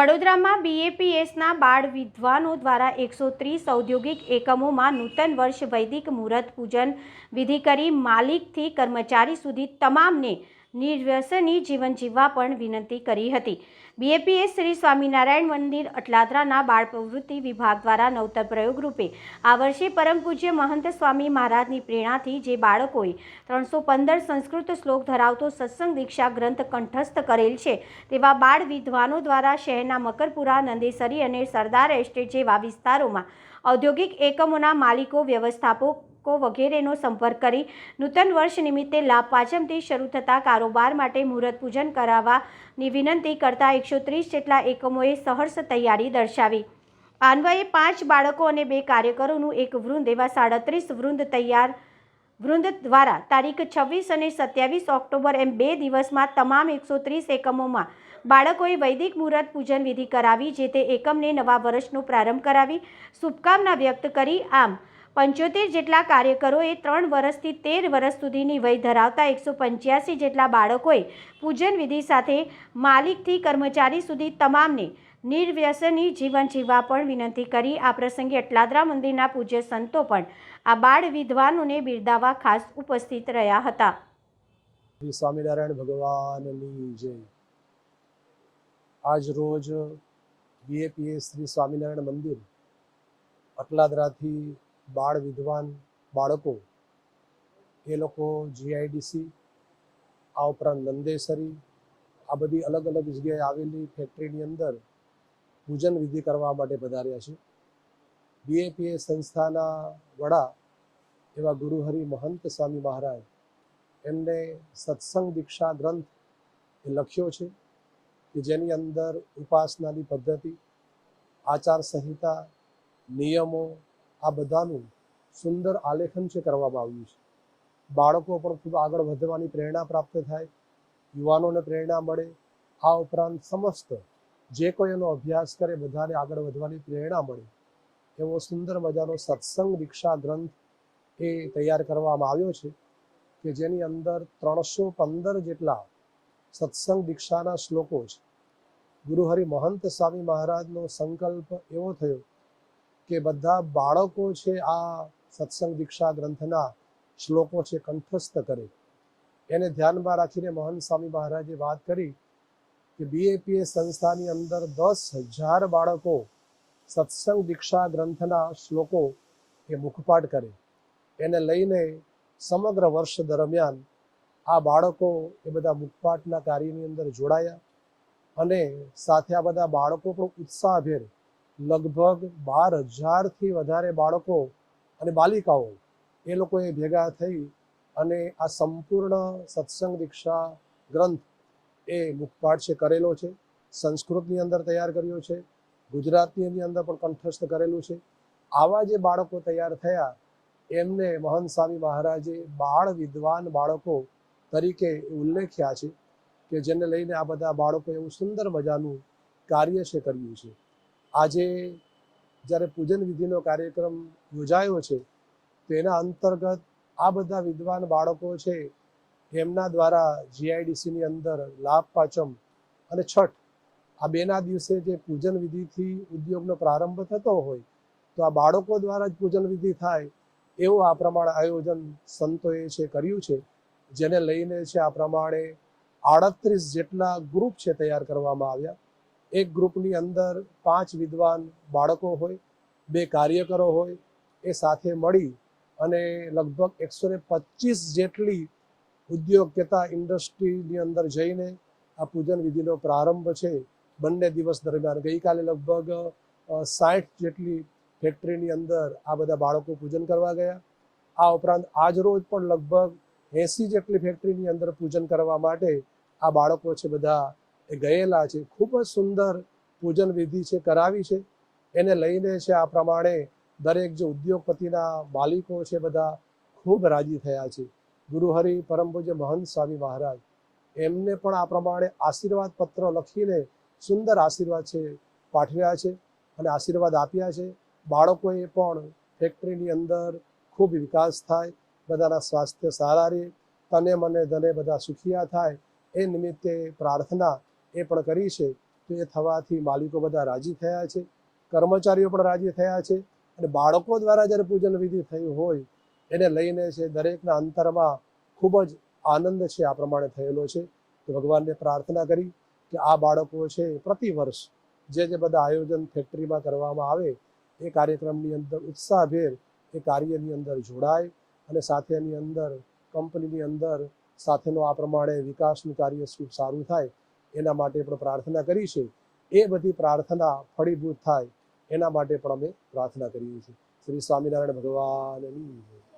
વડોદરામાં બીએપીએસના બાળ વિદ્વાનો દ્વારા એકસો ત્રીસ ઔદ્યોગિક એકમોમાં નૂતન વર્ષ વૈદિક મુહૂર્ત પૂજન વિધિ કરી માલિકથી કર્મચારી સુધી તમામને નિર્વ્યસની જીવન જીવવા પણ વિનંતી કરી હતી. બીએપીએસ શ્રી સ્વામિનારાયણ મંદિર અટલાદરાના બાળ પ્રવૃત્તિ વિભાગ દ્વારા નવતર પ્રયોગ રૂપે આ વર્ષે પરમ પૂજ્ય મહંત સ્વામી મહારાજની પ્રેરણાથી જે બાળકોએ ત્રણસો પંદર સંસ્કૃત શ્લોક ધરાવતો સત્સંગ દીક્ષા ગ્રંથ કંઠસ્થ કરેલ છે, તેવા બાળ વિદ્વાનો દ્વારા શહેરના મકરપુરા, નંદેસરી અને સરદાર એસ્ટેટ જેવા વિસ્તારોમાં ઔદ્યોગિક એકમોના માલિકો, વ્યવસ્થાપકો વગેરેનો સંપર્ક કરી નૂતન વર્ષ નિમિત્તે લાભ પાંચમથી શરૂ થતા કારોબાર માટે મુહૂર્ત પૂજન કરાવવાની વિનંતી કરતા એકસો ત્રીસ જેટલા એકમોએ સહર્ષ તૈયારી દર્શાવી. આન્વયે પાંચ બાળકો અને બે કાર્યકરોનું એક વૃંદ એવા સાડત્રીસ વૃંદ તૈયાર વૃંદ દ્વારા તારીખ છવ્વીસ અને સત્યાવીસ ઓક્ટોબર એમ બે દિવસમાં તમામ એકસો ત્રીસ એકમોમાં બાળકોએ વૈદિક મુહૂર્ત પૂજન વિધિ કરાવી, જે તે એકમને નવા વર્ષનો પ્રારંભ કરાવી, શુભકામના વ્યક્ત કરી. આમ પંચોતેર જેટલા કાર્યકરોએ ત્રણ વર્ષથી તેર વર્ષ સુધીની વય ધરાવતા એકસો પંચ્યાસી જેટલા બાળકોએ પૂજન વિધિ સાથે માલિકથી કર્મચારી સુધી તમામને નિર્વ્યસની જીવન જીવવા પણ વિનંતી કરી. આ પ્રસંગે અટલાદરા મંદિરના પૂજ્ય સંતો પણ આ બાળ વિદ્વાનોને બિરદાવવા ખાસ ઉપસ્થિત રહ્યા હતા. સ્વામિનારાયણ ભગવાનની જય. આજ રોજ બીએપીએ શ્રી સ્વામિનારાયણ મંદિર અટલાદરાથી બાળ વિદ્વાન બાળકો, એ લોકો જીઆઈડીસી આ ઉપરાંત નંદેસરી, આ બધી અલગ અલગ જગ્યાએ આવેલી ફેક્ટરીની અંદર પૂજન વિધિ કરવા માટે પધાર્યા છે. બીએપીએ સંસ્થાના વડા એવા ગુરુહરિ મહંત સ્વામી મહારાજ, એમને સત્સંગ દીક્ષા ગ્રંથ એ લખ્યો છે કે જેની અંદર ઉપાસનાની પદ્ધતિ, આચાર સંહિતા, નિયમો આ બધાનું સુંદર આલેખન છે કરવામાં આવ્યું છે. બાળકો પણ ખૂબ આગળ વધવાની પ્રેરણા પ્રાપ્ત થાય, યુવાનોને પ્રેરણા મળે. આ ઉપરાંત સમસ્ત જે કોઈ એનો અભ્યાસ કરે બધાને આગળ વધવાની પ્રેરણા મળે. એવો સુંદર મજાનો સત્સંગ દીક્ષા ગ્રંથ એ તૈયાર કરવામાં આવ્યો છે કે જેની અંદર ત્રણસો પંદર જેટલા સત્સંગ દીક્ષાના શ્લોકો છે. ગુરુહરિ મહંત સ્વામી મહારાજનો સંકલ્પ એવો થયો કે બધા બાળકો છે આ સત્સંગ દીક્ષા ગ્રંથના શ્લોકો છે કંઠસ્થ કરે. એને ધ્યાનમાં રાખીને મહંત સ્વામી મહારાજે વાત કરી કે બીએપીએ સંસ્થાની અંદર દસ હજાર બાળકો સત્સંગ દીક્ષા ગ્રંથના શ્લોકો એ મુખપાઠ કરે. એને લઈને સમગ્ર વર્ષ દરમિયાન આ બાળકો એ બધા મુખપાઠના કાર્યની અંદર જોડાયા અને સાથે આ બધા બાળકો પણ ઉત્સાહભેર લગભગ બાર હજારથી વધારે બાળકો અને બાલિકાઓ એ લોકોએ ભેગા થઈ અને આ સંપૂર્ણ સત્સંગ દીક્ષા ગ્રંથ એ મુખપાઠ છે કરેલો છે, સંસ્કૃતની અંદર તૈયાર કર્યો છે, ગુજરાતની અંદર પણ કંઠસ્થ કરેલું છે. આવા જે બાળકો તૈયાર થયા, એમને મહંત સ્વામી મહારાજે બાળ વિદ્વાન બાળકો તરીકે ઉલ્લેખ્યા છે કે જેને લઈને આ બધા બાળકો એવું સુંદર મજાનું કાર્ય છે કર્યું છે. આજે જ્યારે પૂજન વિધિનો કાર્યક્રમ યોજાયો છે, તો એના અંતર્ગત આ બધા વિદ્વાન બાળકો છે, એમના દ્વારા જીઆઈડીસીની અંદર લાભ, પાંચમ અને છઠ આ બેના દિવસે જે પૂજન વિધિથી ઉદ્યોગનો પ્રારંભ થતો હોય, તો આ બાળકો દ્વારા જ પૂજન વિધિ થાય એવું આ પ્રમાણે આયોજન સંતોએ છે, કર્યું છે, જેને લઈને છે આ પ્રમાણે આડત્રીસ જેટલા ગ્રુપ છે તૈયાર કરવામાં આવ્યા. એક ગ્રુપની અંદર પાંચ વિદ્વાન બાળકો હોય, બે કાર્યકરો હોય, એ સાથે મળી અને લગભગ એકસો ને પચીસ જેટલી ઉદ્યોગતા ઇન્ડસ્ટ્રીની અંદર જઈને આ પૂજન વિધિનો પ્રારંભ છે. બંને દિવસ દરમિયાન ગઈકાલે લગભગ સાઠ જેટલી ફેક્ટરીની અંદર આ બધા બાળકો પૂજન કરવા ગયા. આ ઉપરાંત આજ રોજ પણ લગભગ એંસી જેટલી ફેક્ટરીની અંદર પૂજન કરવા માટે આ બાળકો છે બધા ગયેલા છે. ખૂબ જ સુંદર પૂજન વિધિ છે, કરાવી છે. એને લઈને છે આ પ્રમાણે દરેક જે ઉદ્યોગપતિના માલિકો છે બધા ખૂબ રાજી થયા છે. ગુરુહરિ પરમ પૂજ્ય મહંત સ્વામી મહારાજ, એમને પણ આ પ્રમાણે આશીર્વાદ પત્ર લખીને સુંદર આશીર્વાદ છે, પાઠવ્યા છે અને આશીર્વાદ આપ્યા છે. બાળકોએ પણ ફેક્ટરીની અંદર ખૂબ વિકાસ થાય, બધાના સ્વાસ્થ્ય સારા રહે, તને મને ધને બધા સુખિયા થાય, એ નિમિત્તે પ્રાર્થના એ પણ કરી છે તો એ થવાથી માલિકો બધા રાજી થયા છે, કર્મચારીઓ પણ રાજી થયા છે અને બાળકો દ્વારા જ્યારે પૂજન વિધિ થયું હોય, એને લઈને છે દરેકના અંતરમાં ખૂબ જ આનંદ છે આ પ્રમાણે થયેલો છે. તો ભગવાનને પ્રાર્થના કરી કે આ બાળકો છે પ્રતિ વર્ષ જે જે બધા આયોજન ફેક્ટરીમાં કરવામાં આવે, એ કાર્યક્રમની અંદર ઉત્સાહભેર એ કાર્યની અંદર જોડાય અને સાથે એની અંદર કંપનીની અંદર સાથેનો આ પ્રમાણે વિકાસનું કાર્ય ખૂબ સારું થાય એના માટે પણ પ્રાર્થના કરી છે એ બધી પ્રાર્થના ફળીભૂત થાય એના માટે પણ અમે પ્રાર્થના કરીએ છીએ શ્રી સ્વામિનારાયણ ભગવાનની.